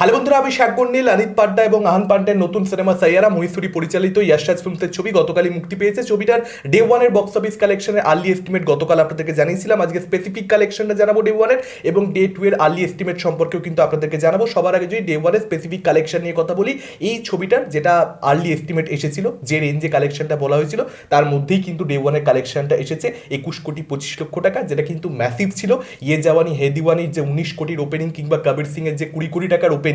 Hello বন্ধুরা, আমি শাকবন নীল অনিত পাড্ডা এবং আহান পাড্ডার নতুন সিনেমা সাইয়ারা মহিশুরি পরিচালিত ইয়াশরাজ ফিল্মসের ছবি গতকালই মুক্তি পেয়েছে। ছবিটার ডে ওয়ানের বক্স অফিস কালেকশনের আর্লি এস্টিমেট গতকাল আপনাদেরকে জানিয়েছিলাম। আজকে স্পেসিফিক কালেকশনটা জানাব ডে ওয়ানের এবং ডে টু এর আর্লি এস্টিমেট সম্পর্কেও কিন্তু আপনাদেরকে জানাব। সবার আগে যদি ডে ওয়ানের স্পেসিফিক কালেকশন নিয়ে কথা বলি, এই ছবিটার যেটা আর্লি এস্টিমেট এসেছিল, যে রেঞ্জে কালেকশনটা বলা হয়েছিল, তার মধ্যেই কিন্তু ডে ওয়ানের কালেকশনটা এসেছে, একুশ কোটি পঁচিশ লক্ষ টাকা, যেটা কিন্তু ম্যাসিভ ছিল। ইয়ে জাওয়ানি হে দিওয়ানির যে উনিশ কোটির ওপেনিং কিংবা কবির সিং এর যে কুড়ি কোটি টাকার ওপেনিং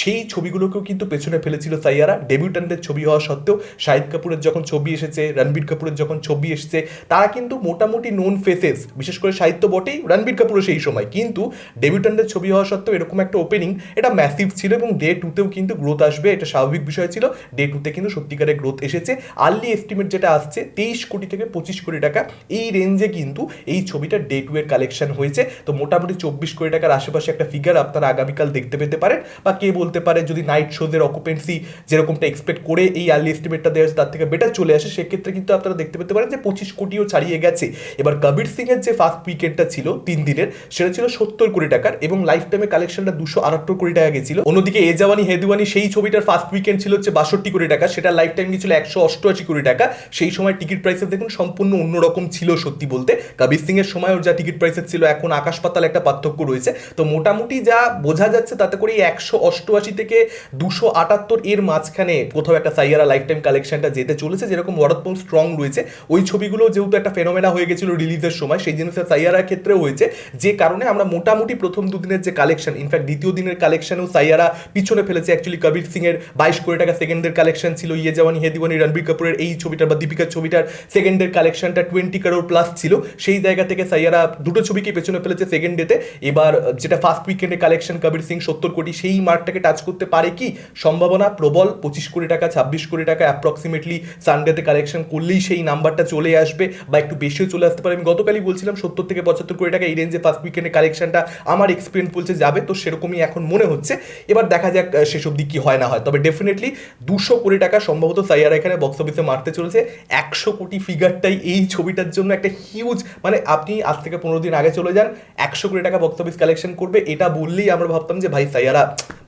সেই ছবিগুলোকেও কিন্তু পেছনে ফেলেছিল সাইয়ারা। ডেবিউট্যান্টের ছবি হওয়া সত্ত্বেও শাহিদ কাপুরের যখন ছবি এসেছে, রণবীর কাপুরের যখন ছবি এসেছে, তারা কিন্তু মোটামুটি নোন ফেসেস বিশেষ করে সাহিত্য বটেই, রণবীর কাপুরও সেই সময়। কিন্তু ডেবিউট্যান্টের ছবি হওয়া সত্ত্বেও এরকম একটা ওপেনিং এটা ম্যাসিভ ছিল এবং ডে টুতেও কিন্তু গ্রোথ আসবে, এটা স্বাভাবিক বিষয় ছিল। ডে টুতে কিন্তু সত্যিকারের গ্রোথ এসেছে। আর্লি এস্টিমেট যেটা আসছে, তেইশ কোটি থেকে পঁচিশ কোটি টাকা। এই রেঞ্জে কিন্তু এই ছবিটা ডে টু এর কালেকশন হয়েছে। তো মোটামুটি চব্বিশ কোটি টাকার আশেপাশে একটা ফিগার আপনারা আগামীকাল দেখতে পেতে পারেন। বা কে বলতে পারে যদি নাইট শোজের অকুপেন্সি যেরকমটা এক্সপেক্ট করে এই আর্লি এস্টিমেটটা দেওয়া তার থেকে বেটার চলে আসে, সেক্ষেত্রে কিন্তু আপনারা দেখতে পেতে পারেন যে পঁচিশ কোটিও ছাড়িয়ে গেছে। এবার কবির সিংয়ের যে ফার্স্ট উইকেটটা ছিল, তিন দিনের, সেটা ছিল সত্তর কোটি টাকার এবং লাইফ টাইমে কালেকশনটা দুশো আটাত্তর কোটি টাকা গেছিল। অন্যদিকে এ জাওয়ানি হেদুয়ানি সেই ছবিটার ফার্স্ট উইকেন্ড ছিল হচ্ছে বাষট্টি কোটি টাকা, সেটা লাইফ টাইম গিয়েছিল একশো অষ্টআশি কোটি টাকা। সেই সময় টিকিট প্রাইসেস দেখুন সম্পূর্ণ অন্যরকম ছিল সত্যি বলতে। কবির সিং এর সময় ওর যা টিকিট প্রাইসেস ছিল, এখন আকাশ পাতাল একটা পার্থক্য রয়েছে। তো মোটামুটি যা বোঝা যাচ্ছে তাতে করে একশো অষ্টআশি থেকে দুশো আটাত্তর এর মাঝখানে কোথাও একটা সাইয়ারা লাইফ টাইম কালেকশনটা যেতে চলেছে, যেরকম ওয়ারতপন স্ট্রং রয়েছে। ওই ছবিগুলো যেহেতু একটা ফেনোমেনা হয়ে গেছিল রিলিজের সময়, সেই জিনিসটা সাইয়ারার ক্ষেত্রেও হয়েছে। যে কারণে আমরা মোটামুটি প্রথম দুদিনের যে কালেকশন, ইনফ্যাক্ট দ্বিতীয় দিনের কালেকশনেও সাইয়ারা পিছনে ফেলেছে। অ্যাকচুয়ালি কবির সিং এর বাইশ কোটি টাকা সেকেন্ডের কালেকশন ছিল ইয়ে জাওয়ানি হে দিওয়ানি রণবীর কাপুরের এই ছবিটার বা দীপিকার ছবিটার সেকেন্ডের কালেকশনটা টোয়েন্টি কারোর প্লাস ছিল। সেই জায়গা থেকে সাইয়ারা দুটো ছবিকে পেছনে ফেলেছে সেকেন্ড ডেতে এবার যেটা ফার্স্ট উইকেন্ডে কালেকশন কবির সিং সত্তর কোটি সেই মার্কটাকে টাচ করতে পারে কি? সম্ভাবনা প্রবল, পঁচিশ কোটি টাকা, ছাব্বিশ কোটি টাকা অ্যাপ্রক্সিমেটলি সানডেতে কালেকশন করলেই সেই নাম্বারটা চলে আসবে বা একটু বেশিও চলে আসতে পারে। আমি গতকালই বলছিলাম সত্তর থেকে পঁচাত্তর কোটি টাকা এই রেঞ্জে ফার্স্ট উইকেন্ডে কালেকশনটা আমার এক্সপিরিয়েন্স বলছে যাবে, তো সেরকমই এখন মনে হচ্ছে। এবার দেখা যাক সেসব দিক কি হয় না হয়। তবে ডেফিনেটলি দুশো কোটি টাকা সম্ভবত সাইয়ারা এখানে বক্স অফিসে মারতে চলেছে। একশো কোটি ফিগারটাই এই ছবিটার জন্য একটা হিউজ মানে আপনি আজ থেকে পনেরো দিন আগে চলে যান, একশো কোটি টাকা বক্স অফিস কালেকশন করবে। এটা বললেই আমরা ভাবতাম যে, ভাই, সাইয়ারা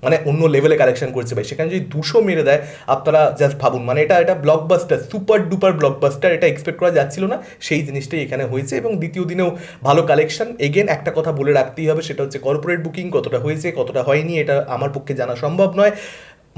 মানে অন্য লেভেলে কালেকশন করছে ভাই। সেখানে যদি দুশো মেরে দেয়, আপনারা জাস্ট ভাবুন। মানে এটা এটা ব্লকবাস্টার সুপার ডুপার ব্লকবাস্টার এটা এক্সপেক্ট করা যাচ্ছিল না। সেই জিনিসটাই এখানে হয়েছে এবং দ্বিতীয় দিনেও ভালো কালেকশন এগেন একটা কথা বলে রাখতেই হবে, সেটা হচ্ছে কর্পোরেট বুকিং কতটা হয়েছে, কতটা হয়নি, এটা আমার পক্ষে জানা সম্ভব নয়।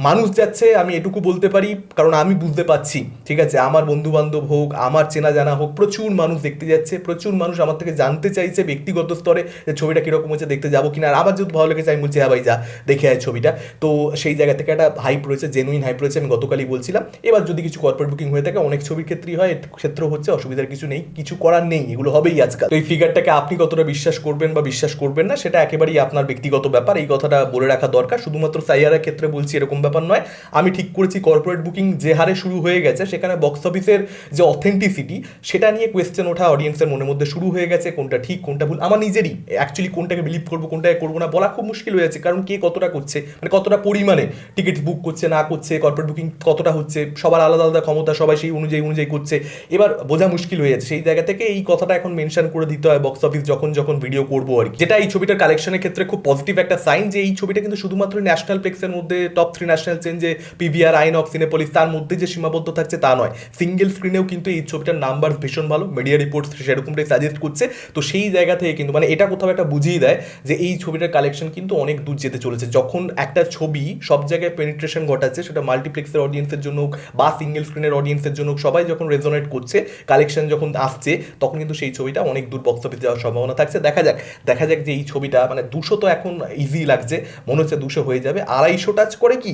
মানুষ যাচ্ছে, আমি এটুকু বলতে পারি, কারণ আমি বুঝতে পারছি, ঠিক আছে? আমার বন্ধু বান্ধব হোক, আমার চেনা জানা হোক, প্রচুর মানুষ দেখতে যাচ্ছে, প্রচুর মানুষ আমার থেকে জানতে চাইছে ব্যক্তিগত স্তরে যে ছবিটা কীরকম হচ্ছে দেখতে যাব কিনা। আর আমার যদি ভালো লেগেছে আমি বলছি হ্যাঁ ভাই, যা, দেখে আয় ছবিটা। তো সেই জায়গা থেকে একটা হাইপ রয়েছে জেনুইন হাইপ রয়েছে, আমি গতকালই বলছিলাম। এবার যদি কিছু কর্পোরেট বুকিং হয়ে থাকে, অনেক ছবির ক্ষেত্রেই হয়, এর ক্ষেত্রেও হচ্ছে, অসুবিধার কিছু নেই, কিছু করার নেই, এগুলো হবেই আজকাল। তো এই ফিগারটাকে আপনি কতটা বিশ্বাস করবেন বা বিশ্বাস করবেন না, সেটা একেবারেই আপনার ব্যক্তিগত ব্যাপার, এই কথাটা বলে রাখা দরকার। শুধুমাত্র সাইয়ারের ক্ষেত্রে বলছি, এরকম ব্যাপার নয়। আমি ঠিক করেছি কর্পোরেট বুকিং যে হারে শুরু হয়ে গেছে, সেখানে বক্স অফিসের যে অথেন্টিসিটি সেটা নিয়ে কোয়েশ্চেন ওঠা অডিয়েন্সের মনের মধ্যে শুরু হয়ে গেছে, কোনটা ঠিক, কোনটা ভুল, আমার নিজেরই। অ্যাকচুয়ালি কোনটাকে বিলিভ করব, কোনটাকে করব না, বলা খুব মুশকিল হয়ে যাচ্ছে, কারণ কে কতটা করছে মানে কতটা পরিমাণে টিকিট বুক করছে, না করছে কর্পোরেট বুকিং কতটা হচ্ছে, সবার আলাদা আলাদা ক্ষমতা, সবাই সেই অনুযায়ী অনুযায়ী করছে। এবার বোঝা মুশকিল হয়ে যাচ্ছে, সেই জায়গা থেকে এই কথাটা এখন মেনশন করে দিতে হয় বক্স অফিস যখন যখন ভিডিও করব আর কি। যেটা এই ছবিটার কালেকশনের ক্ষেত্রে খুব পজিটিভ একটা সাইন যে এই ছবিটা কিন্তু শুধুমাত্র ন্যাশনাল প্লেক্সের মধ্যে টপ থ্রি ন্যাশনাল চেন যে পিভিআর আইনক সিনেপলিস তার মধ্যে যে সীমাবদ্ধ থাকছে তা নয়। সিঙ্গেল স্ক্রিনেও কিন্তু এই ছবিটার নাম্বার ভীষণ ভালো মিডিয়া রিপোর্টস সেরকমটাই সাজেস্ট করছে। তো সেই জায়গা থেকে কিন্তু মানে এটা কোথাও একটা বুঝিয়ে দেয় যে এই ছবিটার কালেকশন কিন্তু অনেক দূর যেতে চলেছে। যখন একটা ছবি সব জায়গায় পেনিট্রেশন ঘটাচ্ছে, সেটা মাল্টিপ্লেক্সের অডিয়েন্সের জন্য হোক বা সিঙ্গেল স্ক্রিনের অডিয়েন্সের জন্য হোক, সবাই যখন রেজোনেট করছে কালেকশন যখন আসছে, তখন কিন্তু সেই ছবিটা অনেক দূর বক্স অফিস যাওয়ার সম্ভাবনা থাকছে। দেখা যাক দেখা যাক যে এই ছবিটা মানে দুশো তো এখন ইজি লাগছে, মনে হচ্ছে দুশো হয়ে যাবে। আড়াইশো টাচ করে কি?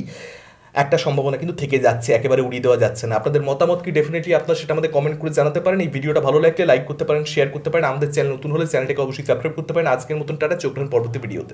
একটা সম্ভাবনা কিন্তু থেকে যাচ্ছে, একেবারে উড়িয়ে দেওয়া যাচ্ছে না। আপনাদের মতামত কি? ডেফিনেটলি আপনারা সেটা আমাদের কমেন্ট করে জানাতে পারেন। এই ভিডিওটা ভালো লাগলে লাইক করতে পারেন শেয়ার করতে পারেন। আমাদের চ্যানেল নতুন হলে চ্যানেলটাকে অবশ্যই সাবস্ক্রাইব করতে পারেন। আজকের মতন টাটা, চোখ পরবর্তী ভিডিওতে